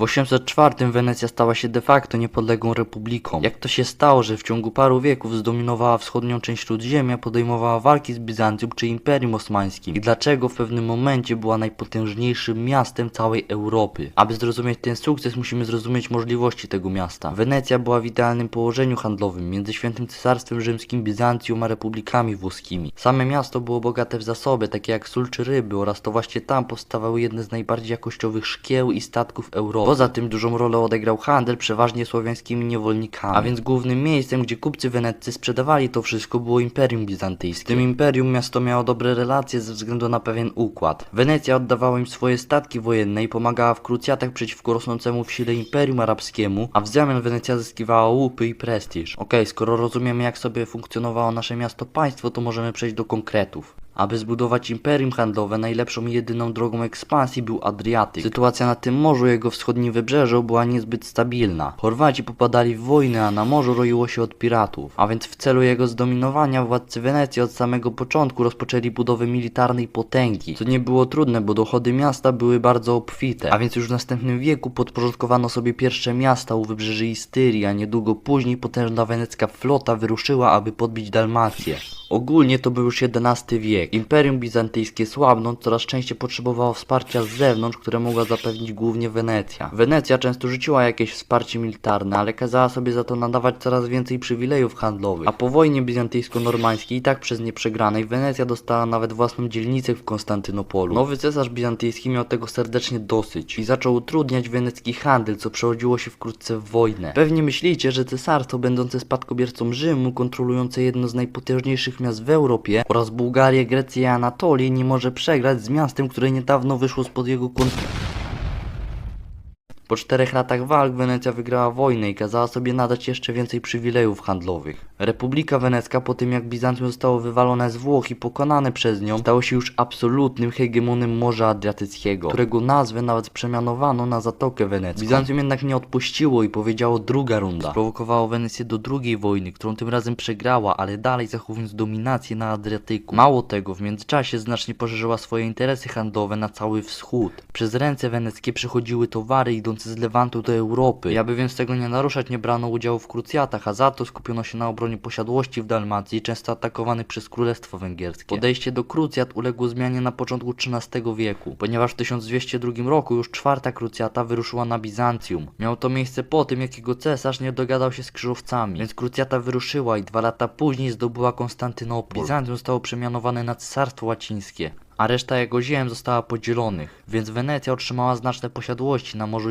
W 804 Wenecja stała się de facto niepodległą republiką. Jak to się stało, że w ciągu paru wieków zdominowała wschodnią część Śródziemia, podejmowała walki z Bizancjum czy Imperium Osmańskim? I dlaczego w pewnym momencie była najpotężniejszym miastem całej Europy? Aby zrozumieć ten sukces, musimy zrozumieć możliwości tego miasta. Wenecja była w idealnym położeniu handlowym między Świętym Cesarstwem Rzymskim, Bizancjum a republikami włoskimi. Same miasto było bogate w zasoby, takie jak sól czy ryby oraz to właśnie tam powstawały jedne z najbardziej jakościowych szkieł i statków Europy. Poza tym dużą rolę odegrał handel przeważnie słowiańskimi niewolnikami, a więc głównym miejscem, gdzie kupcy weneccy sprzedawali to wszystko było Imperium Bizantyjskie. W tym Imperium miasto miało dobre relacje ze względu na pewien układ. Wenecja oddawała im swoje statki wojenne i pomagała w krucjatach przeciwko rosnącemu w sile Imperium Arabskiemu, a w zamian Wenecja zyskiwała łupy i prestiż. Okej, skoro rozumiemy jak sobie funkcjonowało nasze miasto-państwo, to możemy przejść do konkretów. Aby zbudować imperium handlowe, najlepszą i jedyną drogą ekspansji był Adriatyk. Sytuacja na tym morzu i jego wschodnim wybrzeżu była niezbyt stabilna. Chorwaci popadali w wojnę, a na morzu roiło się od piratów. A więc w celu jego zdominowania władcy Wenecji od samego początku rozpoczęli budowę militarnej potęgi, co nie było trudne, bo dochody miasta były bardzo obfite. A więc już w następnym wieku podporządkowano sobie pierwsze miasta u wybrzeży Istyrii, a niedługo później potężna wenecka flota wyruszyła, aby podbić Dalmację. Ogólnie to był już XI wiek. Imperium Bizantyjskie słabnąc coraz częściej potrzebowało wsparcia z zewnątrz, które mogła zapewnić głównie Wenecja. Wenecja często rzuciła jakieś wsparcie militarne, ale kazała sobie za to nadawać coraz więcej przywilejów handlowych. A po wojnie bizantyjsko-normańskiej i tak przez nie przegranej Wenecja dostała nawet własną dzielnicę w Konstantynopolu. Nowy cesarz bizantyjski miał tego serdecznie dosyć i zaczął utrudniać wenecki handel, co przerodziło się wkrótce w wojnę. Pewnie myślicie, że cesarstwo będące spadkobiercą Rzymu, kontrolujące jedno z najpotężniejszych miast w Europie oraz Bułgarię, Grecję i Anatolię nie może przegrać z miastem, które niedawno wyszło spod jego kontroli. Po czterech latach walk Wenecja wygrała wojnę i kazała sobie nadać jeszcze więcej przywilejów handlowych. Republika Wenecka po tym jak Bizancjum zostało wywalone z Włoch i pokonane przez nią, stało się już absolutnym hegemonem Morza Adriatyckiego, którego nazwę nawet przemianowano na Zatokę Wenecką. Bizancjum jednak nie odpuściło i powiedziało druga runda. Sprowokowało Wenecję do drugiej wojny, którą tym razem przegrała, ale dalej zachowując dominację na Adriatyku. Mało tego, w międzyczasie znacznie poszerzyła swoje interesy handlowe na cały wschód. Przez ręce weneckie przechodziły towary idące z Lewantu do Europy. I aby więc tego nie naruszać, nie brano udziału w krucjatach, a za to skupiono się na obronie posiadłości w Dalmacji, często atakowanych przez Królestwo Węgierskie. Podejście do krucjat uległo zmianie na początku XIII wieku, ponieważ w 1202 roku już czwarta krucjata wyruszyła na Bizancjum. Miało to miejsce po tym, jak jego cesarz nie dogadał się z krzyżowcami, więc krucjata wyruszyła i dwa lata później zdobyła Konstantynopol. Bizancjum zostało przemianowane na Cesarstwo Łacińskie a reszta jego ziem została podzielonych, więc Wenecja otrzymała znaczne posiadłości na Morzu